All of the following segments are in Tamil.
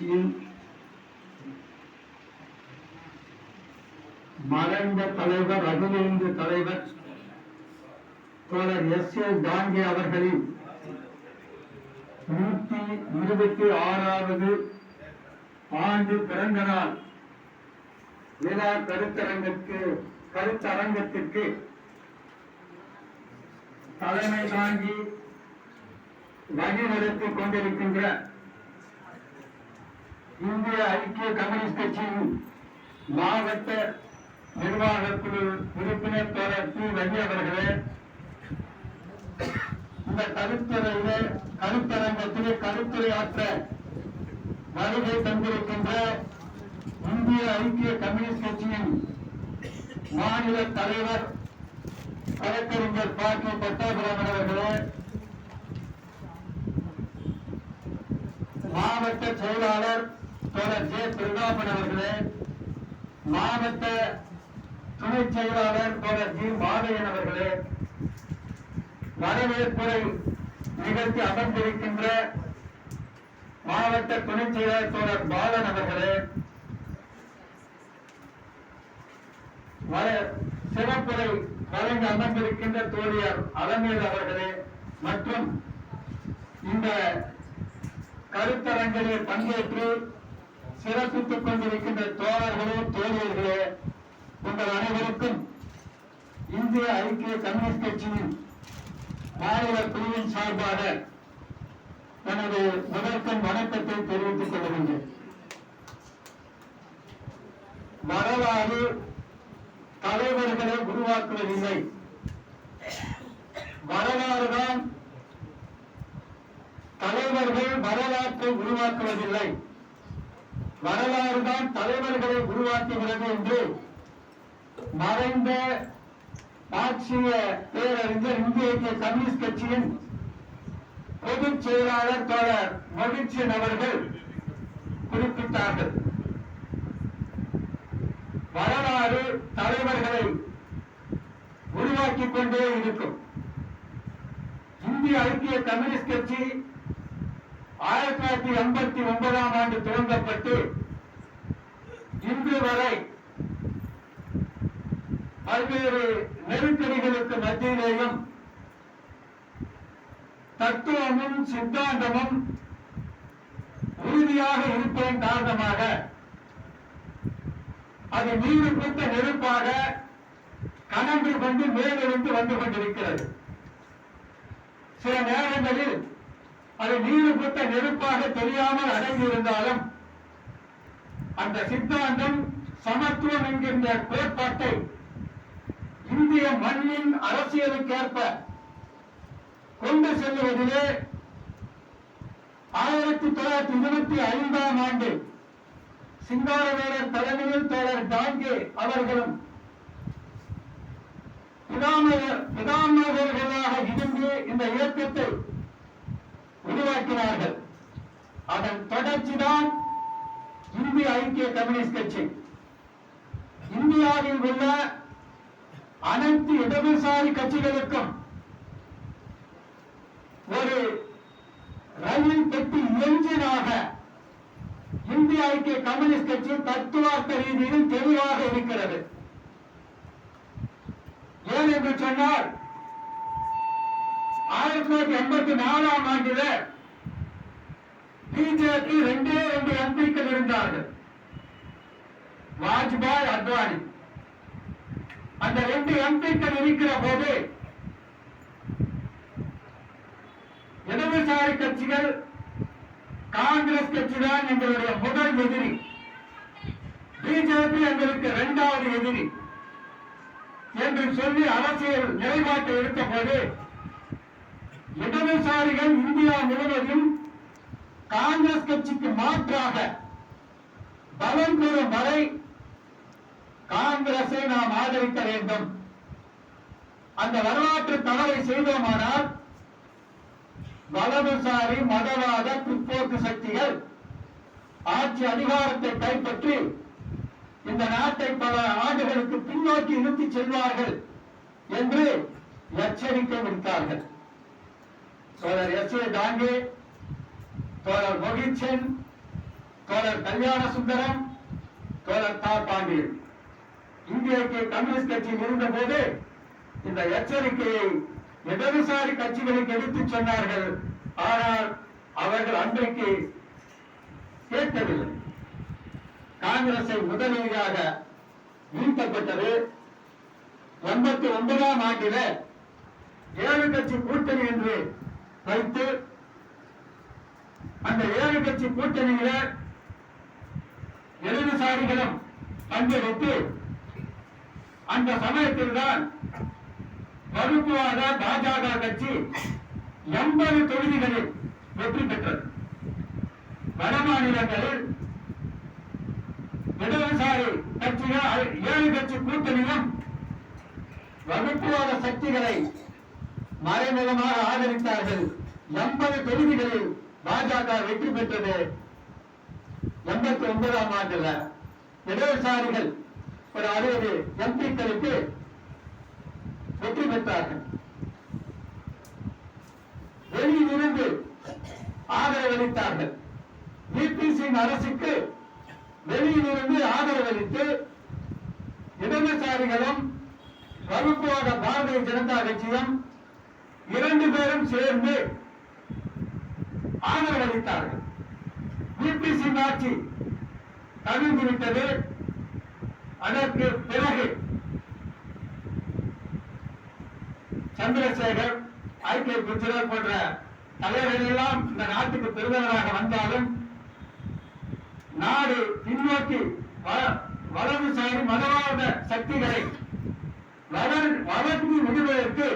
கட்சியின் மறைந்த தலைவர் அகிலேந்து தலைவர் தோழர் எஸ் ஏ காந்தி அவர்களின் நூத்தி இருபத்தி ஆறாவது ஆண்டு பிறந்த நாள். விழா கருத்தரங்கிற்கு கருத்தரங்கத்திற்கு தலைமை தாங்கி வழிநடத்திக் கொண்டிருக்கின்ற இந்திய ஐக்கிய கம்யூனிஸ்ட் கட்சியின் மாவட்ட நிர்வாக குழு உறுப்பினர் தோழர் பி. ரவி அவர்களே இந்த கருத்துரையிலே கருத்தரங்கத்திலே கருத்துரையாற்ற வருகை தந்திருக்கின்ற இந்திய ஐக்கிய கம்யூனிஸ்ட் கட்சியின் மாநில தலைவர் வழக்கறிஞர் பாட்டி பட்டாபிராமன் அவர்களே மாவட்ட செயலாளர் தோழர் ஜே பிரதாபன் அவர்களே மாவட்ட துணை செயலாளர் தோழர் ஜி. மாதையன் அவர்களே வரவேற்புரை நிகழ்த்தி அமர்ந்திருக்கின்ற மாவட்ட துணை செயலாளர் தோழர் பாலன் அவர்களே வர- சிறப்புரை வழங்க அமர்ந்திருக்கின்ற தோழியர் அலமேல் அவர்களே மற்றும் இந்த கருத்தரங்கிலே பங்கேற்று சிறப்பித்துக் கொண்டிருக்கின்ற தோழர்களே தோழியர்களே உங்கள் அனைவருக்கும் இந்திய ஐக்கிய கம்யூனிஸ்ட் கட்சியின் மாநில குழுவின் சார்பாக எனது முதற்கண் வணக்கத்தை தெரிவித்துக் கொள்கின்றேன் வரலாறு தலைவர்களை உருவாக்குவதில்லை. வரலாறுதான் தலைவர்கள் வரலாற்றை உருவாக்குவதில்லை. வரலாறு தான் தலைவர்களை உருவாக்குகிறது என்று மறைந்த ஆட்சிய பேரறிஞர் இந்திய ஐக்கிய கம்யூனிஸ்ட் கட்சியின் பொதுச் செயலாளர் தோழர் மகிழ்ச்சியன் அவர்கள் குறிப்பிட்டார்கள். வரலாறு தலைவர்களை உருவாக்கிக் கொண்டே இருக்கும். இந்திய ஐக்கிய கம்யூனிஸ்ட் கட்சி ஆயிரத்தி தொள்ளாயிரத்தி எண்பத்தி ஒன்பதாம் ஆண்டு துவங்கப்பட்டு இன்று வரை பல்வேறு நெருக்கடிகளுக்கு மத்தியிலேயும் தத்துவமும் சித்தாந்தமும் உறுதியாக இருப்பதன் காரணமாக அது நீர் நெருப்பாக கனன்று கொண்டு மேலிருந்து வந்து கொண்டிருக்கிறது. சில நேரங்களில் அது நீரு பூத்த நெருப்பாக தெரியாமல் அடங்கியிருந்தாலும் அந்த சித்தாந்தம் சமத்துவம் என்கின்ற கோட்பாட்டை இந்திய மண்ணின் அரசியலுக்கேற்ப கொண்டு செல்லுவதிலே ஆயிரத்தி தொள்ளாயிரத்தி இருபத்தி ஐந்தாம் ஆண்டு சிங்காரவேலர் தலைமையில் தோழர் டாங்கே அவர்களும் பிதாமகர் பிதாமகர்களாக இருந்து இந்த இயக்கத்தை உருவாக்கினார்கள் அதன் தொடர்ச்சிதான் இந்திய ஐக்கிய கம்யூனிஸ்ட் கட்சி. இந்தியாவில் உள்ள அனைத்து இடதுசாரி கட்சிகளுக்கும் ஒரு ரயில் பெட்டி எஞ்சினாக இந்திய ஐக்கிய கம்யூனிஸ்ட் கட்சி தத்துவார்த்த ரீதியில் தெளிவாக இருக்கிறது. ஏன் என்று சொன்னால் ஆயிரத்தி தொள்ளாயிரத்தி எண்பத்தி நாலாம் ஆண்டில பிஜேபி ரெண்டே ரெண்டு எம்பிக்கள் இருந்தார்கள். வாஜ்பாய் அத்வானி. அந்த ரெண்டு எம்பிக்கள் இருக்கிற போது இடதுசாரி கட்சிகள் காங்கிரஸ் கட்சி தான் எங்களுடைய முதல் எதிரி. பிஜேபி எங்களுக்கு இரண்டாவது எதிரி என்று சொல்லி அரசியல் நிலைப்பாட்டை எடுத்த போது இடதுசாரிகள் இந்தியா முழுவதும் காங்கிரஸ் கட்சிக்கு மாற்றாக பலம் பெறும் வரை காங்கிரஸை நாம் ஆதரிக்க வேண்டும். அந்த வரலாற்று தவறை செய்தோமானால் வலதுசாரி மதவாத பிற்போக்கு சக்திகள் ஆட்சி அதிகாரத்தை கைப்பற்றி இந்த நாட்டை பல ஆண்டுகளுக்கு பின்னோக்கி இழுத்துச் செல்வார்கள் என்று எச்சரிக்கை விடுத்தார்கள். தோழர் எஸ் ஏ டாங்கே தோழர் மொகிச்சன் தோழர் கல்யாண சுந்தரம் தோழர் தா பாண்டியன் இந்திய கம்யூனிஸ்ட் கட்சியில் இருந்த போது இந்த எச்சரிக்கையை இடதுசாரி கட்சிகளுக்கு எடுத்துச் சொன்னார்கள். ஆனால் அவர்கள் அன்றைக்கு கேட்கவில்லை. காங்கிரஸை முதலீடாக வீழ்த்தப்பட்டது. எண்பத்தி ஒன்பதாம் ஆண்டில ஏழு கட்சி கூட்டணி என்று வைத்து அந்த ஏழு கட்சி கூட்டணியில இடதுசாரிகளும் பங்கெடுத்து அந்த சமயத்தில் தான் வகுப்புவாத பாஜக கட்சி எண்பது தொகுதிகளில் வெற்றி பெற்றது. வட மாநிலங்களில் இடதுசாரி கட்சிகள் ஏழு கட்சி கூட்டணியும் வகுப்புவாத சக்திகளை மறைமுகமாக ஆதரித்தார்கள். எண்பது தொகுதிகளில் பாஜக வெற்றி பெற்றது. எண்பத்தி ஒன்பதாம் ஆண்டுல இடதுசாரிகள் ஒரு அறுபது எம்பிக்களுக்கு வெற்றி பெற்றார்கள். வெளியிலிருந்து ஆதரவளித்தார்கள். விபி சிங் அரசுக்கு வெளியிலிருந்து ஆதரவளித்து இடதுசாரிகளும் வகுப்புவாத பாரதிய ஜனதா கட்சியும் இரண்டு பேரும் சேர்ந்து ஆதரவளித்தார்கள் அளித்தார்கள். பிபிசி ஆட்சி கவிழ்ந்துவிட்டது அதற்கு பிறகு சந்திரசேகர் ஐக்கிய குஜராத் போன்ற தலைவர்கள் எல்லாம் இந்த நாட்டுக்கு பெருந்தவராக வந்தாலும் நாடு பின்னோக்கி வ- வலதுசாரி மதவாத சக்திகளை வளர் வளர்ந்து விடுவதற்கு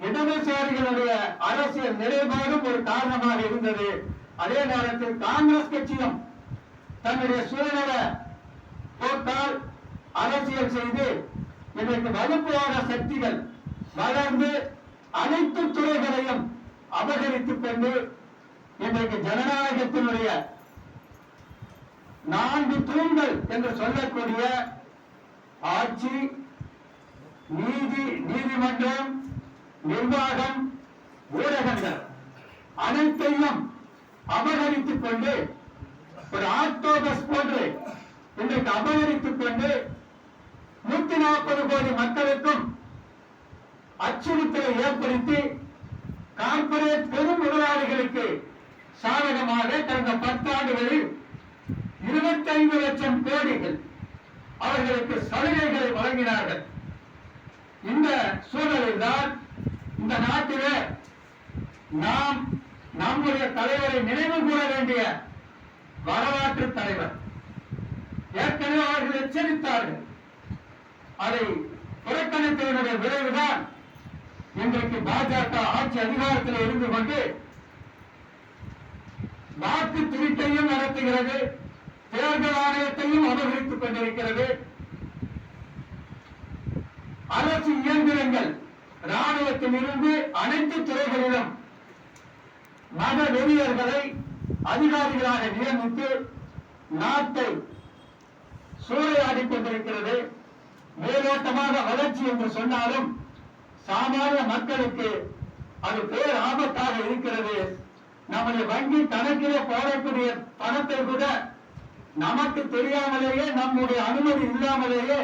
இடதுசாரிகளுடைய அரசியல் நிலைப்பாடும் ஒரு காரணமாக இருந்தது. அதே நேரத்தில் காங்கிரஸ் கட்சியும் தன்னுடைய சுயநல போக்கால் அரசியல் செய்து இன்றைக்கு வகுப்புவாத சக்திகள் வளர்ந்து அனைத்து துறைகளையும் அபகரித்துக் கொண்டு இன்றைக்கு ஜனநாயகத்தினுடைய நான்கு தூண்கள் என்று சொல்லக்கூடிய ஆட்சி நீதி நீதிமன்றம் நிர்வாகம் ஊடகங்கள் அனைத்தையும் அபகரித்துக் கொண்டு ஒரு ஆக்டோபஸ் போன்று இன்றைக்கு அபகரித்துக் கொண்டு நூத்தி நாற்பது கோடி மக்களுக்கும் அச்சுறுத்தலை ஏற்படுத்தி கார்பரேட் பெரும் முதலாளிகளுக்கு சாதகமாக கடந்த பத்தாண்டுகளில் இருபத்தைந்து லட்சம் கோடிகள் அவர்களுக்கு சலுகைகளை வழங்கினார்கள். இந்த சூழலில்தான் இந்த நாட்டிலே நாம் நம்முடைய தலைவரை நினைவு கூற வேண்டிய வரலாற்று தலைவர். ஏற்கனவே அவர்கள் எச்சரித்தார்கள். அதை புறக்கணித்ததனுடைய விளைவுதான் இன்றைக்கு பாஜக ஆட்சி அதிகாரத்தில் இருந்து கொண்டு வாக்கு திருட்டையும் நடத்துகிறது தேர்தல் ஆணையத்தையும் அபகரித்துக் கொண்டிருக்கிறது. அரசு இயந்திரங்கள் ராணுவத்திலிருந்து அனைத்து துறைகளிலும் மத வெறியர்களை அதிகாரிகளாக நியமித்து நாட்டை சூறையாடி கொண்டிருக்கிறது. மேலோட்டமாக வளர்ச்சி என்று சொன்னாலும் சாமானிய மக்களுக்கு அது பேர் ஆபத்தாக இருக்கிறது. நமது வங்கி கணக்கிலே போடக்கூடிய பணத்தை கூட நமக்கு தெரியாமலேயே நம்முடைய அனுமதி இல்லாமலேயே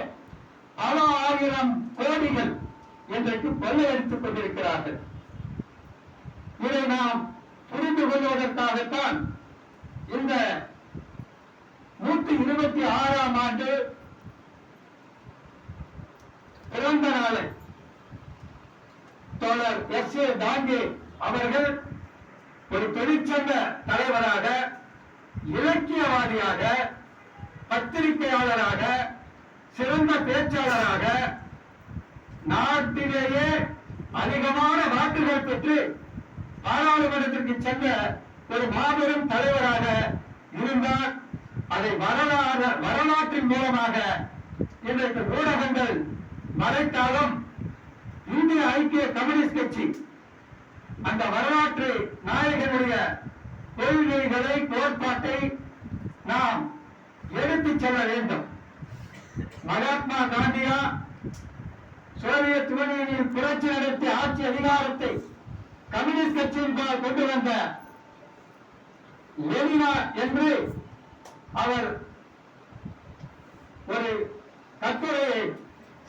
பல ஆயிரம் கோடிகள் இன்றைக்கு கொள்ளையடித்துக் கொண்டிருக்கிறார்கள். இதை நாம் புரிந்து கொள்வதற்காகத்தான் இந்த நூத்தி இருபத்தி ஆறாம் ஆண்டு பிறந்த நாளை தோழர் எஸ் ஏ தாங்கே அவர்கள் ஒரு தொழிற்சங்க தலைவராக இலக்கியவாதியாக பத்திரிகையாளராக சிறந்த பேச்சாளராக நாட்டிலேயே அதிகமான வாக்குகள் பெற்று பாராளுமன்றத்திற்கு சென்ற ஒரு மாபெரும் தலைவராக இருந்தார். அதை வரலாறு வரலாற்றின் மூலமாக இன்றைக்கு ஊடகங்கள் மறைத்தாலும் இந்திய ஐக்கிய கம்யூனிஸ்ட் கட்சி அந்த வரலாற்று நாயகனுடைய கொள்கைகளை கோட்பாட்டை நாம் எடுத்துச் செல்ல வேண்டும். மகாத்மா காந்தியா சோவியத் யூனியனில் புரட்சி நடத்தி ஆட்சி அதிகாரத்தை கம்யூனிஸ்ட் கட்சியின் கொண்டு வந்த லெனினா என்று அவர் ஒரு கட்டுரையை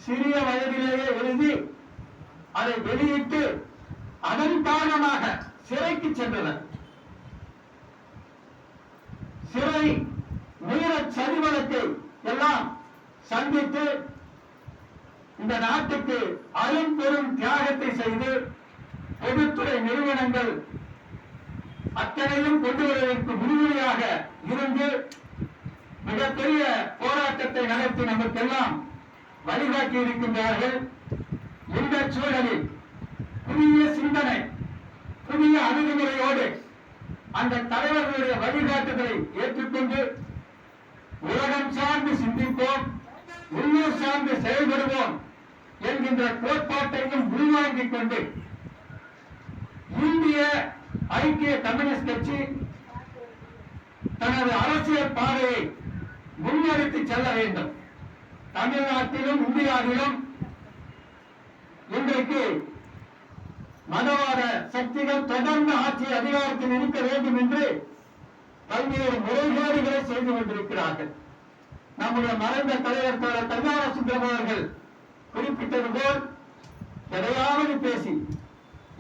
சிறிய வயதிலேயே எழுதி அதை வெளியிட்டு அதன் காரணமாக சிறைக்கு சென்றனர் சிறை வீர சரிவலத்தை எல்லாம் சந்தித்து இந்த நாட்டுக்கு அரும் பெரும் தியாகத்தை செய்து பொதுத்துறை நிறுவனங்கள் அத்தனையும் கொண்டு வருவதற்கு முன்னுரையாக இருந்து மிகப்பெரிய போராட்டத்தை நடத்தி நமக்கெல்லாம் வழிகாட்டி இருக்கின்றார்கள். இந்த சூழலில் புதிய சிந்தனை புதிய அணுகுமுறையோடு அந்த தலைவர்களுடைய வழிகாட்டுதலை ஏற்றுக்கொண்டு உலகம் சார்ந்து சிந்திப்போம் உள்ளூர் சார்ந்து செயல்படுவோம். என்கின்ற கோட்பாட்டையும் உள்வாங்கிக் கொண்டு இந்திய ஐக்கிய கம்யூனிஸ்ட் கட்சி தனது அரசியல் பாதையை முன்னெடுத்து செல்ல வேண்டும். தமிழ்நாட்டிலும் இந்தியாவிலும் இன்றைக்கு மதவாத சக்திகள் தொடர்ந்து ஆட்சி அதிகாரத்தில் இருக்க வேண்டும் என்று பல்வேறு முறைகேடுகளை செய்து கொண்டிருக்கிறார்கள். நம்முடைய மறைந்த தலைவர் தோழர் கல்யாண சுந்தரம் அவர்கள் குறிப்பிட்டது போல் எதையாவது பேசி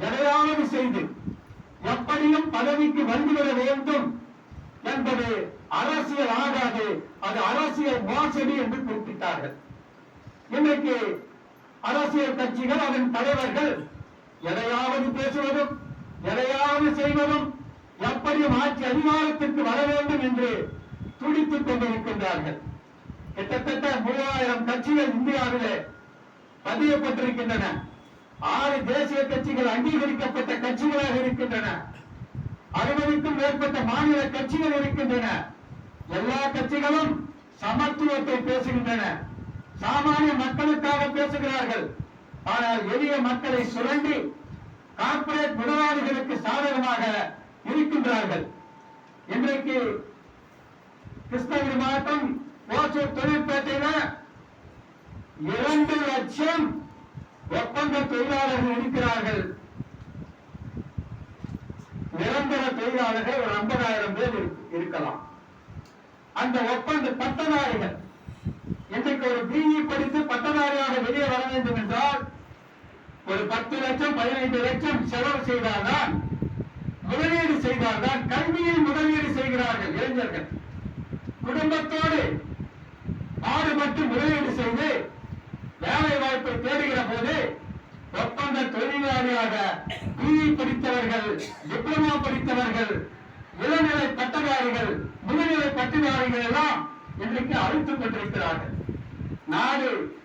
எதையாவது செய்து எப்படியும் பதவிக்கு வந்துவிட வேண்டும் என்பது அரசியல் ஆகாது. அது அரசியல் மோசடி என்று குறிப்பிட்டார்கள். இன்றைக்கு அரசியல் கட்சிகள் அதன் தலைவர்கள் எதையாவது பேசுவதும் எதையாவது செய்வதும் எப்படியும் ஆட்சி அதிகாரத்திற்கு வர வேண்டும் என்று துடித்துக் கொண்டிருக்கின்றார்கள். கிட்டத்தட்ட மூவாயிரம் கட்சிகள் இந்தியாவிலே பதியப்பட்டிருக்கின்றன. ஆறு தேசிய கட்சிகள் அங்கீகரிக்கப்பட்ட கட்சிகளாக இருக்கின்றன. அறுபதுக்கும் மேற்பட்ட மாநில கட்சிகள் இருக்கின்றன. எல்லா கட்சிகளும் சமத்துவத்தை பேசுகின்றன. சாமானிய மக்களுக்காக பேசுகிறார்கள். ஆனால் எளிய மக்களை சுரண்டி கார்ப்பரேட் முதலாளிகளுக்கு சாதகமாக இருக்கின்றார்கள். இன்றைக்கு கிருஷ்ணகிரி மாவட்டம் ஓசூர் தொழிற்பேட்டையில லட்சம் ஒப்பந்த தொழிலாளர்கள் இருக்கிறார்கள். நிரந்தர தொழிலாளர்கள் ஒரு ஐம்பதாயிரம் பேர் இருக்கலாம். அந்த ஒப்பந்த பட்டதாரிகள் இன்றைக்கு ஒரு பிஇ படித்து பட்டதாரியாக வெளியே வர வேண்டும் என்றால் ஒரு பத்து லட்சம் பதினைந்து லட்சம் செலவு செய்தால்தான் முதலீடு செய்தால்தான் கல்வியில் முதலீடு செய்கிறார்கள் இளைஞர்கள். குடும்பத்தோடு பாடுபட்டு முதலீடு செய்து வேலை வாய்ப்பை தேடுகிற போது ஒப்பந்த தொழிலாளியாக பிஇ படித்தவர்கள் டிப்ளமா படித்தவர்கள் இளநிலை பட்டதாரிகள் முதுநிலை பட்டதாரிகள் எல்லாம் இன்றைக்கு அழித்துக் கொண்டிருக்கிறார்கள். நாடு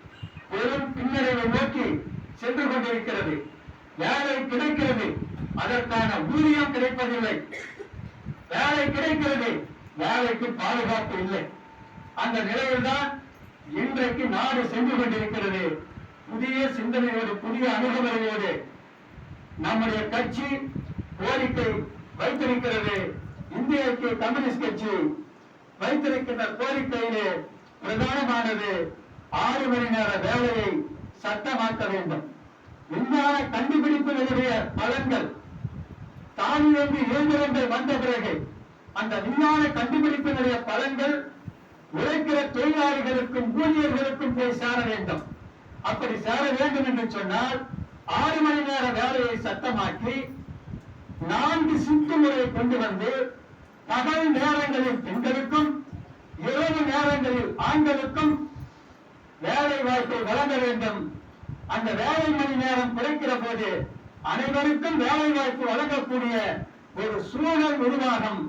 பெரும் பின்னடைவை நோக்கி சென்று கொண்டிருக்கிறது. வேலை கிடைக்கிறது அதற்கான ஊதியம் கிடைப்பதில்லை. வேலை கிடைக்கிறது வேலைக்கு பாதுகாப்பு இல்லை. அந்த நிலையில்தான் இன்றைக்கு நாடு சென்று கொண்டிருக்கிறது. புதிய சிந்தனையோடு புதிய அணுகுமுறையோடு நம்முடைய கட்சி கோரிக்கை வைத்திருக்கிறது. இந்திய ஐக்கிய கம்யூனிஸ்ட் கட்சி வைத்திருக்கின்ற கோரிக்கையிலே பிரதானமானது ஆறு மணி நேர வேலையை சட்டமாக்க வேண்டும். விஞ்ஞான கண்டுபிடிப்புகளுடைய பலன்கள் தானியங்கி இயந்திரங்கள் வந்த பிறகு அந்த விஞ்ஞான கண்டுபிடிப்பினுடைய பலன்கள் உழைக்கிற தொழிலாளிகளுக்கும் ஊழியர்களுக்கும் போய் சேர வேண்டும். அப்படி சேர வேண்டும் என்று சொன்னால் ஆறு மணி நேர வேலையை சத்தமாக்கி நான்கு சித்து முறையை கொண்டு வந்து பகல் நேரங்களில் பெண்களுக்கும் இரவு நேரங்களில் ஆண்களுக்கும் வேலை வாய்ப்பை வழங்க வேண்டும். அந்த வேலை மணி நேரம் குறைக்கிற போது அனைவருக்கும் வேலை வாய்ப்பு வழங்கக்கூடிய ஒரு சூழல் உருவாகும்.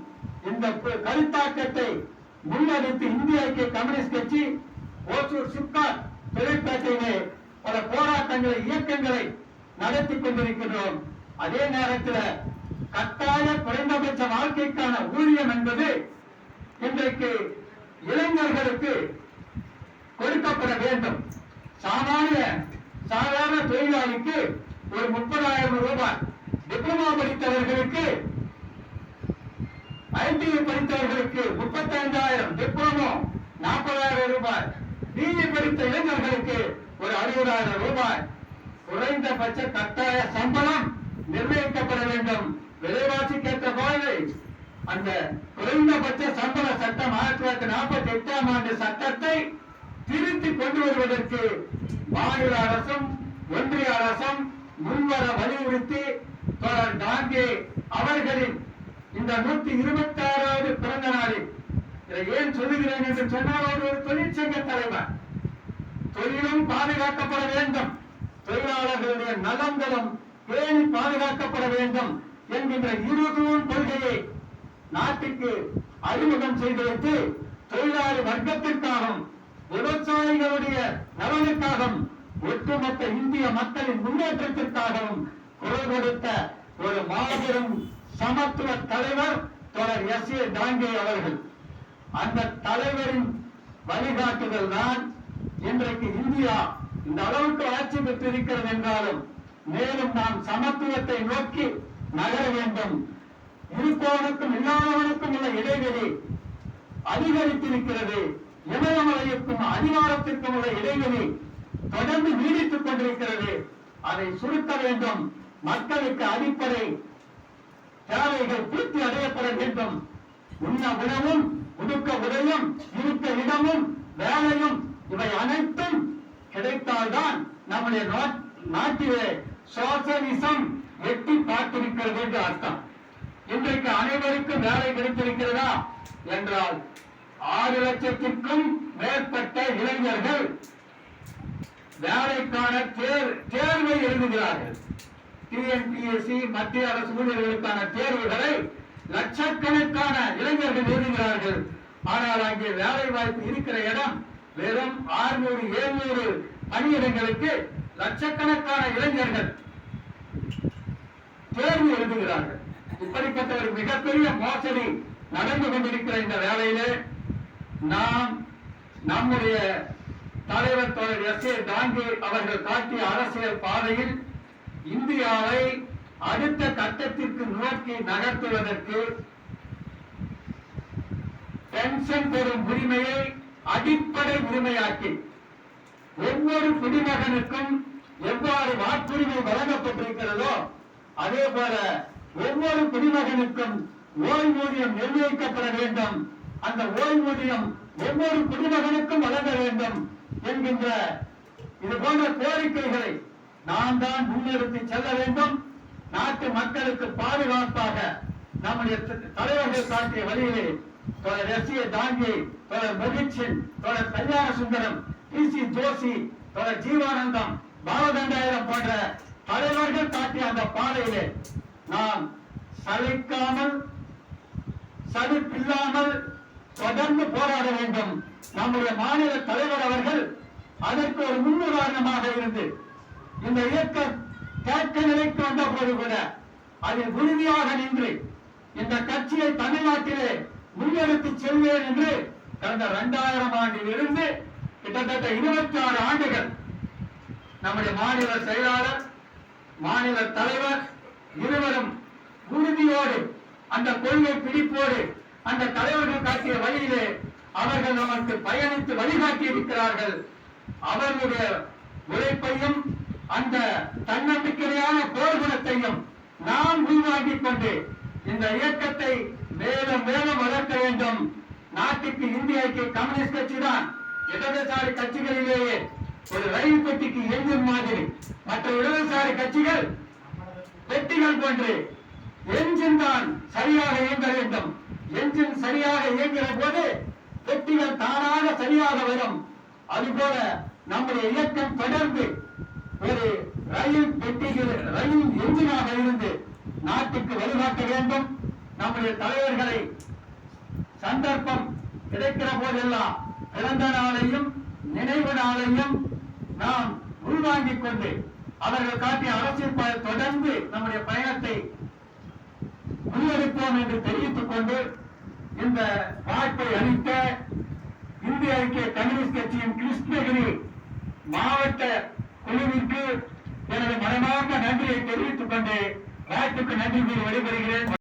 இந்த கருத்தாக்கத்தை முன்னெடுத்து இந்திய ஐக்கிய கம்யூனிஸ்ட் கட்சி ஓசூர் சிப்காட் தொழிற்பேட்டையிலே பல போராட்டங்களை இயக்கங்களை நடத்தி கொண்டிருக்கின்றோம். அதே நேரத்தில் கட்டாய குறைந்தபட்ச வாழ்க்கைக்கான ஊதியம் என்பது இன்றைக்கு இளைஞர்களுக்கு கொடுக்கப்பட வேண்டும். சாமானிய சாதாரண தொழிலாளிக்கு ஒரு முப்பதாயிரம் ரூபாய் டிப்ளமா படித்தவர்களுக்கு ஐடிஐ படித்தவர்களுக்கு முப்பத்தைந்தாயிரம் டிப்ளமோ நாற்பதாயிரம் ரூபாய். பிஇ படித்த இளைஞர்களுக்கு ஒரு அறுபதாயிரம் ரூபாய். குறைந்தபட்ச கட்டாய சம்பளம் நிர்ணயிக்கப்பட வேண்டும். விலைவாசிக்கேற்ற போது அந்த குறைந்தபட்ச சம்பள சட்டம் ஆயிரத்தி தொள்ளாயிரத்தி நாற்பத்தி எட்டாம் ஆண்டு சட்டத்தை திருத்தி கொண்டு வருவதற்கு மாநில அரசும் ஒன்றிய அரசும் முன்வர வலியுறுத்தி தொடர் காந்தி அவர்களின் இந்த நூத்தி இருபத்தி ஆறாவது பிறந்த நாளில் இதை ஏன் சொல்லுகிறேன் என்று சொன்னால் அவர் ஒரு தொழிற்சங்க தலைவர். தொழிலும் பாதுகாக்கப்பட வேண்டும். தொழிலாளர்களுடைய நலன்களும் பேணி பாதுகாக்கப்பட வேண்டும் என்கின்ற இருதூன் கொள்கையை நாட்டுக்கு அறிமுகம் செய்து வைத்து தொழிலாளி வர்க்கத்திற்காகவும் விவசாயிகளுடைய நலனுக்காகவும் ஒட்டுமொத்த இந்திய மக்களின் முன்னேற்றத்திற்காகவும் குரல் கொடுத்த ஒரு மாபெரும் சமத்துவ தலைவர் தொடர் எஸ் ஏ டாங்கே அவர்கள். அந்த தலைவரின் வழிகாட்டுதல் தான் இன்றைக்கு இந்தியா இந்த அளவுக்கு ஆட்சி பெற்றிருக்கிறது என்றாலும் மேலும் நாம் சமத்துவத்தை நோக்கி நகர வேண்டும். இருப்பவனுக்கும் இல்லாதவனுக்கும் உள்ள இடைவெளி அதிகரித்திருக்கிறது. இமயமலைக்கும் அதிகாரத்திற்கும் உள்ள இடைவெளி தொடர்ந்து நீடித்துக் கொண்டிருக்கிறது. அதை சுருக்க வேண்டும். மக்களுக்கு அடிப்படை தேவைகள் பூர்த்தி அடையப்பட வேண்டும்? உண்ண உணவும் உடுக்க உடையும் இருக்க இடமும் வேலையும் இவை அனைத்தும் கிடைத்தால்தான் நம்முடைய நாட்டிலே சோசலிசம் எட்டி பார்த்திருக்கிறது என்று அர்த்தம். இன்றைக்கு அனைவருக்கும் வேலை கிடைத்திருக்கிறதா? என்றால் ஆறு லட்சத்திற்கும் மேற்பட்ட இளைஞர்கள் வேலைக்கான தேர்வை எழுதுகிறார்கள். டிஎன்பிஎஸ்சி மத்திய அரசு ஊழியர்களுக்கான தேர்வுகளை லட்சக்கணக்கான இளைஞர்கள் எழுதுகிறார்கள். ஆனால் அங்கே வேலை வாய்ப்பு இருக்கிற இடம் வெறும் 600 700 பணியிடங்களுக்கு லட்சக்கணக்கான இளைஞர்கள் தேர்வு எழுதுகிறார்கள். இப்படிப்பட்ட ஒரு மிகப்பெரிய மோசடி நடந்து கொண்டிருக்கிற இந்த வேலையிலே நாம் நம்முடைய தலைவர் தோழர் எஸ் ஏ டாங்கே அவர்கள் காட்டிய அரசியல் பாதையில் இந்தியாவை அடுத்த கட்டத்திற்கு நோக்கி நகர்த்துவதற்கு பென்ஷன் பெறும் உரிமையை அடிப்படை உரிமையாக்கி ஒவ்வொரு குடிமகனுக்கும் எவ்வாறு வாக்குரிமை வழங்கப்பட்டிருக்கிறதோ அதே போல ஒவ்வொரு குடிமகனுக்கும் ஓய்வூதியம் நிர்ணயிக்கப்பட வேண்டும். அந்த ஓய்வூதியம் ஒவ்வொரு குடிமகனுக்கும் வழங்க வேண்டும் என்கின்ற இது போன்ற கோரிக்கைகளை நாம் தான் முன்னெடுத்து செல்ல வேண்டும். நாட்டு மக்களுக்கு பாதுகாப்பாக நம்முடைய தலைவர்கள் காட்டிய வழியிலே தொடர் எஸ் ஏ தாங்கி தொடர் மகிழ்ச்சின் தொடர் கல்யாண சுந்தரம் பி சி ஜோஷி தொடர் ஜீவானந்தம் பாலதண்டாயிரம் போன்ற தலைவர்கள் காட்டிய அந்த பாதையிலே நாம் சலிக்காமல் சலிப்பில்லாமல் தொடர்ந்து போராட வேண்டும். நம்முடைய மாநில தலைவர் அவர்கள் அதற்கு ஒரு முன்னுதாரணமாக இருந்து இந்த இயக்கம் கேட்க நிலைக்கு வந்த போது கூட அதில் உறுதியாக நின்று இந்த கட்சியை தமிழ்நாட்டிலே முன்னெடுத்து செல்வேன் என்று கடந்த இரண்டாயிரம் ஆண்டில் இருந்து கிட்டத்தட்ட இருபத்தி ஆறு ஆண்டுகள் நம்முடைய மாநில செயலாளர் மாநில தலைவர் இருவரும் உறுதியோடு அந்த கொள்கை பிடிப்போடு அந்த தலைவர்கள் காட்டிய வழியிலே அவர்கள் நமக்கு பயணித்து வழிகாட்டி இருக்கிறார்கள் அவர்களுடைய உழைப்பையும் அந்த தன்னம்பிக்கையான போர்குணத்தையும் நாம் உருவாக்கிக் கொண்டு இந்த இயக்கத்தை மேலும் மேலும் வளர்க்க வேண்டும். நாட்டுக்கு இந்திய ஐக்கிய கம்யூனிஸ்ட் கட்சி தான் இடதுசாரி கட்சிகளிலேயே ஒரு ரயில் பெட்டிக்கு எஞ்சின் மாதிரி. மற்ற இடதுசாரி கட்சிகள் பெட்டிகள் போன்று எஞ்சின் தான் சரியாக இயங்க வேண்டும். எஞ்சின் சரியாக இயங்குகிற போது பெட்டிகள் தானாக சரியாக வரும். அதுபோல நம்முடைய இயக்கம் தொடர்ந்து ஒரு ரயில் பெட்டிகள் ரயில் எஞ்சினாக இருந்து நாட்டுக்கு வழிகாட்ட வேண்டும். நம்முடைய தலைவர்களை சந்தர்ப்பம் கிடைக்கிற போதெல்லாம் பிறந்த நாளையும் நினைவு நாளையும் நாம் உள்வாங்கிக் கொண்டு அவர்கள் காட்டிய அரசியல் தொடர்ந்து நம்முடைய பயணத்தை முன்னெடுப்போம் என்று தெரிவித்துக் கொண்டு இந்த வாய்ப்பை அளித்த இந்திய ஐக்கிய கம்யூனிஸ்ட் கட்சியின் கிருஷ்ணகிரி மாவட்ட குழுவிற்கு எனது மனமார்ந்த நன்றியை தெரிவித்துக் கொண்டு வாய்ப்புக்கு நன்றி கூறி விடைபெறுகிறேன்.